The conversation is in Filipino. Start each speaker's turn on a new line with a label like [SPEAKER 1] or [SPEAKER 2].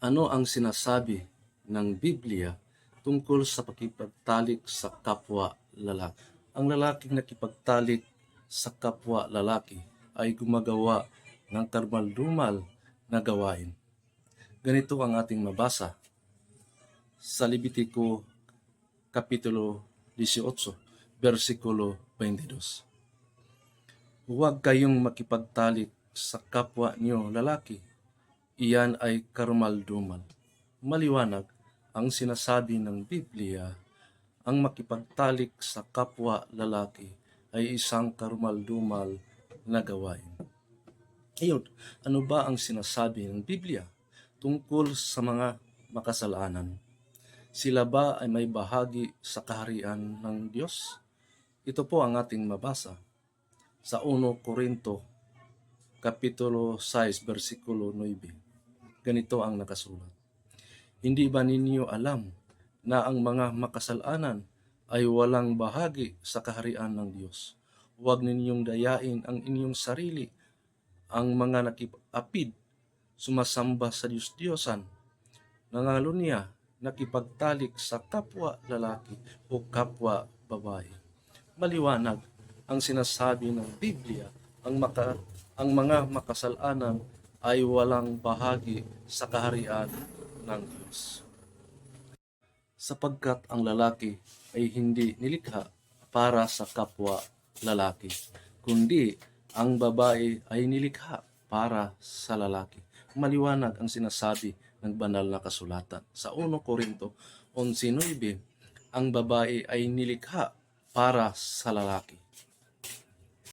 [SPEAKER 1] Ano ang sinasabi ng Biblia tungkol sa pakipagtalik sa kapwa lalaki? Ang lalaking nakipagtalik sa kapwa lalaki ay gumagawa ng karmaldumal na gawain. Ganito ang ating mabasa sa Levitico Kapitulo 18, versikulo 22. Huwag kayong makipagtalik sa kapwa niyo lalaki. Iyan ay karumaldumal. Maliwanag ang sinasabi ng Biblia, ang makipagtalik sa kapwa lalaki ay isang karumaldumal na gawain. Ayun, ano ba ang sinasabi ng Biblia tungkol sa mga makasalanan? Sila ba ay may bahagi sa kaharian ng Diyos? Ito po ang ating mabasa sa 1 Korinto Kapitulo 6, versikulo 9. Ganito ang nakasulat. Hindi ba ninyo alam na ang mga makasalanan ay walang bahagi sa kaharian ng Diyos? Huwag ninyong dayain ang inyong sarili, ang mga nakipapid, sumasamba sa Diyos-Diyosan, nangalunya, nakipagtalik sa kapwa lalaki o kapwa babae. Maliwanag ang sinasabi ng Biblia, ang, maka, ang mga makasalanan ay walang bahagi sa kaharian ng Diyos. Sapagkat ang lalaki ay hindi nilikha para sa kapwa lalaki, kundi ang babae ay nilikha para sa lalaki. Maliwanag ang sinasabi ng banal na kasulatan. Sa 1 Korinto 11.9, ang babae ay nilikha para sa lalaki.